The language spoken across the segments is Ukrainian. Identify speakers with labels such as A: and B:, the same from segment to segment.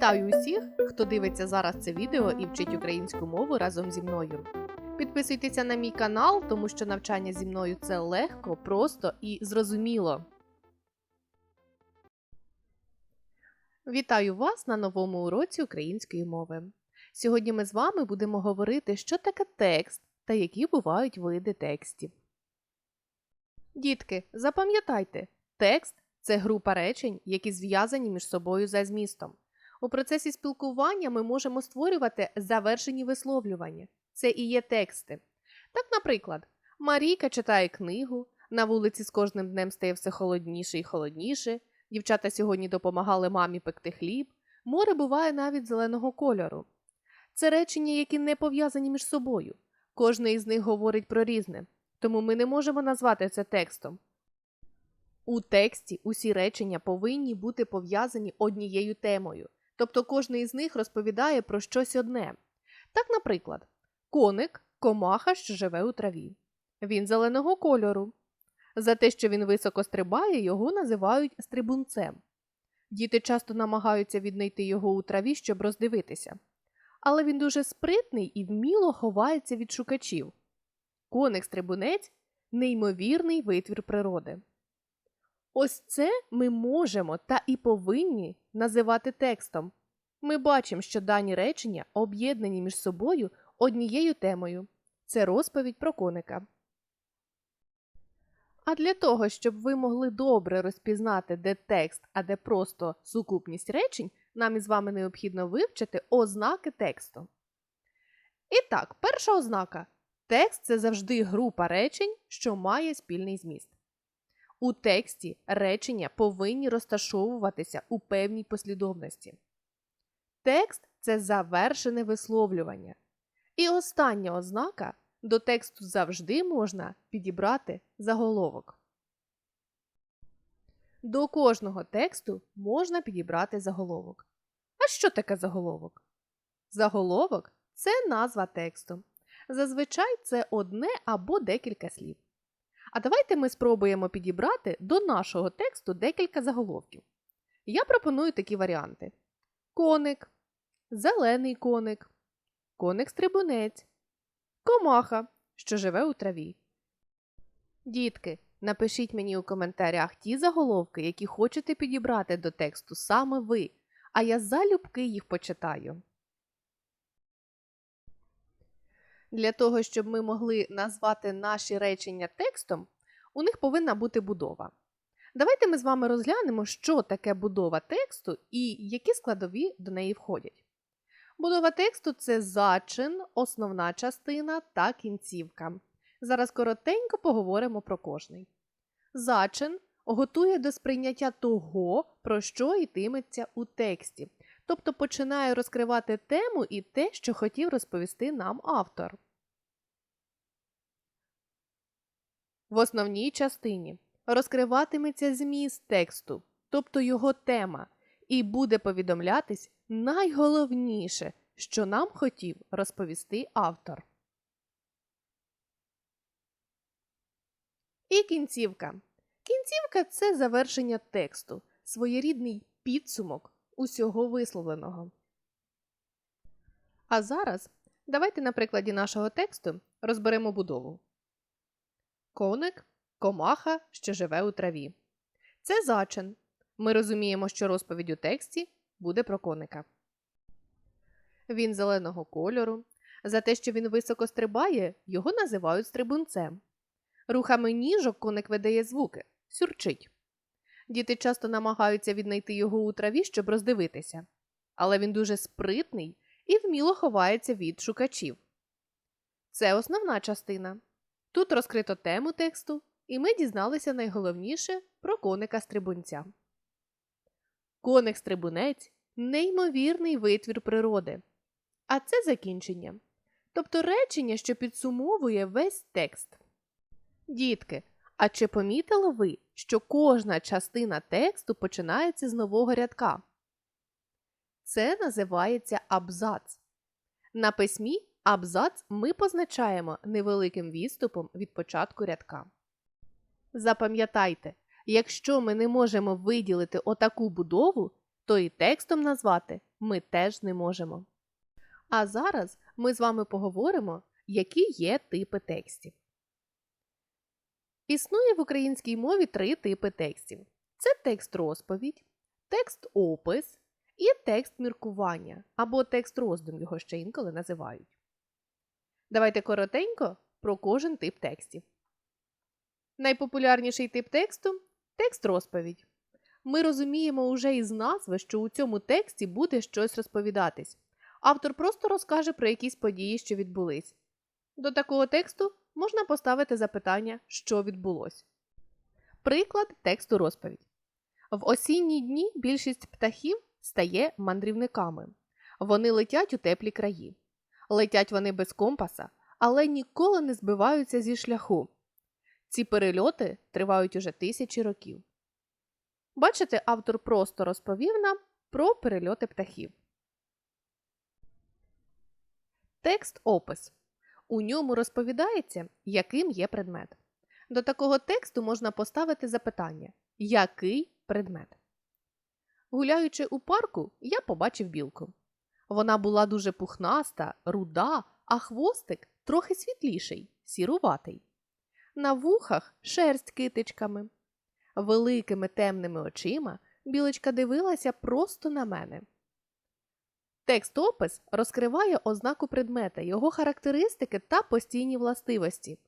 A: Вітаю усіх, хто дивиться зараз це відео і вчить українську мову разом зі мною. Підписуйтеся на мій канал, тому що навчання зі мною це легко, просто і зрозуміло. Вітаю вас на новому уроці української мови. Сьогодні ми з вами будемо говорити, що таке текст та які бувають види текстів. Дітки, запам'ятайте, текст це група речень, які зв'язані між собою за змістом. У процесі спілкування ми можемо створювати завершені висловлювання. Це і є тексти. Так, наприклад, Марійка читає книгу, на вулиці з кожним днем стає все холодніше і холодніше. Дівчата сьогодні допомагали мамі пекти хліб. Море буває навіть зеленого кольору. Це речення, які не пов'язані між собою. Кожне із них говорить про різне, тому ми не можемо назвати це текстом. У тексті усі речення повинні бути пов'язані однією темою, тобто кожне із них розповідає про щось одне. Так, наприклад, коник комаха, що живе у траві. Він зеленого кольору. За те, що він високо стрибає, його називають стрибунцем. Діти часто намагаються віднайти його у траві, щоб роздивитися. Але він дуже спритний і вміло ховається від шукачів. Коник-стрибунець неймовірний витвір природи. Ось це ми можемо та і повинні називати текстом. Ми бачимо, що дані речення об'єднані між собою однією темою це розповідь про коника. А для того, щоб ви могли добре розпізнати, де текст, а де просто сукупність речень, нам із вами необхідно вивчити ознаки тексту. І так, перша ознака текст це завжди група речень, що має спільний зміст. У тексті речення повинні розташовуватися у певній послідовності. Текст це завершене висловлювання. І остання ознака до тексту завжди можна підібрати заголовок. До кожного тексту можна підібрати заголовок. А що таке заголовок? Заголовок це назва тексту. Зазвичай це одне або декілька слів. А давайте ми спробуємо підібрати до нашого тексту декілька заголовків. Я пропоную такі варіанти: коник, зелений коник, коник-стрибунець, комаха, що живе у траві. Дітки, напишіть мені у коментарях ті заголовки, які хочете підібрати до тексту саме ви, а я залюбки їх почитаю. Для того, щоб ми могли назвати наші речення текстом, у них повинна бути будова. Давайте ми з вами розглянемо, що таке будова тексту і які складові до неї входять. Будова тексту це зачин, основна частина та кінцівка. Зараз коротенько поговоримо про кожний. Зачин готує до сприйняття того, про що йтиметься у тексті, тобто починає розкривати тему і те, що хотів розповісти нам автор. В основній частині розкриватиметься зміст тексту, тобто його тема, і буде повідомлятись найголовніше, що нам хотів розповісти автор. І кінцівка. Кінцівка це завершення тексту, своєрідний підсумок усього висловленого. А зараз давайте на прикладі нашого тексту розберемо будову. Коник комаха, що живе у траві. Це зачин. Ми розуміємо, що розповідь у тексті буде про коника. Він зеленого кольору. За те, що він високо стрибає, його називають стрибунцем. Рухами ніжок коник видає звуки, сюрчить. Діти часто намагаються віднайти його у траві, щоб роздивитися. Але він дуже спритний і вміло ховається від шукачів. Це основна частина. Тут розкрито тему тексту, і ми дізналися найголовніше про коника стрибунця. Коник стрибунець неймовірний витвір природи. А це закінчення, тобто речення, що підсумовує весь текст. Дітки, а чи помітили ви, що кожна частина тексту починається з нового рядка? Це називається абзац. На письмі абзац ми позначаємо невеликим відступом від початку рядка. Запам'ятайте, якщо ми не можемо виділити отаку будову, то і текстом назвати ми теж не можемо. А зараз ми з вами поговоримо, які є типи текстів. Існує в українській мові три типи текстів: це текст розповідь, текст опис і текст міркування або текст роздум його ще інколи називають. Давайте коротенько про кожен тип текстів. Найпопулярніший тип тексту текст розповідь. Ми розуміємо уже із назви, що у цьому тексті буде щось розповідатись. Автор просто розкаже про якісь події, що відбулись. До такого тексту можна поставити запитання, що відбулось. Приклад тексту розповідь. В осінні дні більшість птахів стає мандрівниками. Вони летять у теплі краї. Летять вони без компаса, але ніколи не збиваються зі шляху. Ці перельоти тривають уже тисячі років. Бачите, автор просто розповів нам про перельоти птахів. Текст опис. У ньому розповідається, яким є предмет. До такого тексту можна поставити запитання який предмет? Гуляючи у парку, я побачив білку. Вона була дуже пухнаста, руда, а хвостик трохи світліший, сіруватий. На вухах шерсть китичками. Великими темними очима білочка дивилася просто на мене. Текст опис розкриває ознаку предмета, його характеристики та постійні властивості.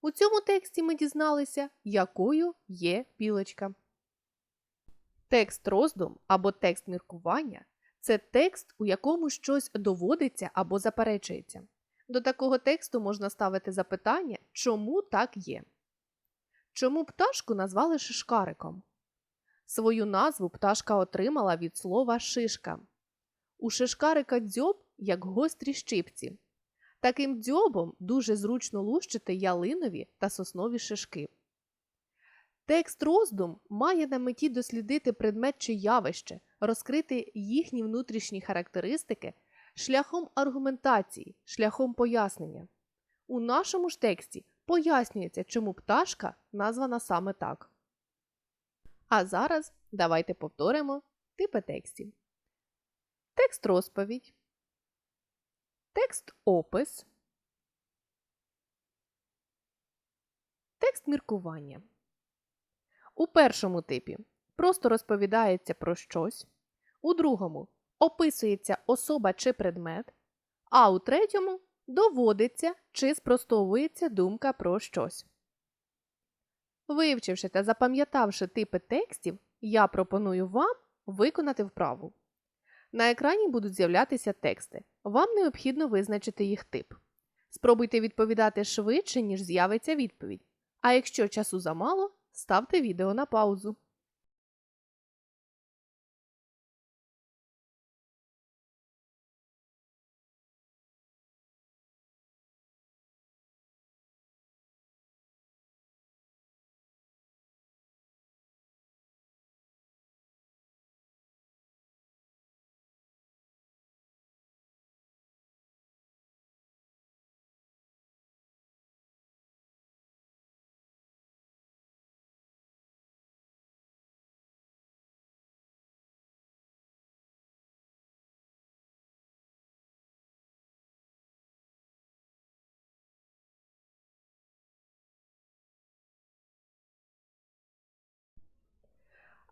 A: У цьому тексті ми дізналися, якою є білочка. Текст роздум або текст міркування це текст, у якому щось доводиться або заперечується. До такого тексту можна ставити запитання, чому так є. Чому пташку назвали шишкариком? Свою назву пташка отримала від слова шишка. У шишкарика дзьоб як гострі щипці. Таким дзьобом дуже зручно лущити ялинові та соснові шишки. Текст роздум має на меті дослідити предмет чи явище, розкрити їхні внутрішні характеристики шляхом аргументації, шляхом пояснення. У нашому ж тексті пояснюється, чому пташка названа саме так. А зараз давайте повторимо типи текстів. Текст розповідь, текст опис, текст міркування. У першому типі просто розповідається про щось, у другому описується особа чи предмет, а у третьому доводиться чи спростовується думка про щось. Вивчивши та запам'ятавши типи текстів, я пропоную вам виконати вправу. На екрані будуть з'являтися тексти. Вам необхідно визначити їх тип. Спробуйте відповідати швидше, ніж з'явиться відповідь. А якщо часу замало, ставте відео на паузу.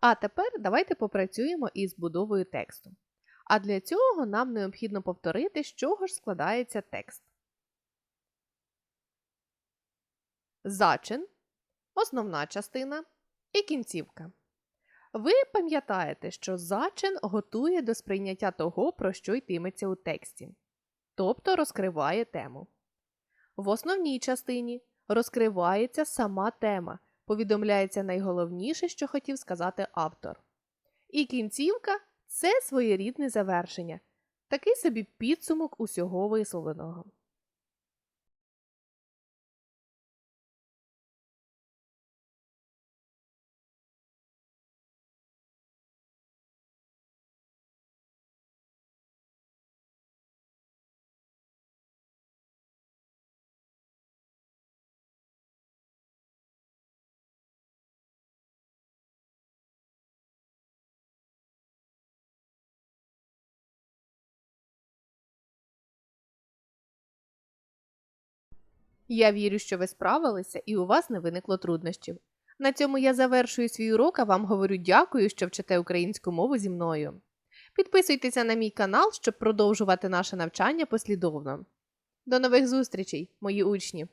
A: А тепер давайте попрацюємо із будовою тексту. А для цього нам необхідно повторити, з чого ж складається текст. Зачин, основна частина і кінцівка. Ви пам'ятаєте, що зачин готує до сприйняття того, про що йтиметься у тексті, тобто розкриває тему. В основній частині розкривається сама тема, повідомляється найголовніше, що хотів сказати автор. І кінцівка це своєрідне завершення, такий собі підсумок усього висловленого. Я вірю, що ви справилися і у вас не виникло труднощів. На цьому я завершую свій урок, а вам говорю дякую, що вчите українську мову зі мною. Підписуйтеся на мій канал, щоб продовжувати наше навчання послідовно. До нових зустрічей, мої учні!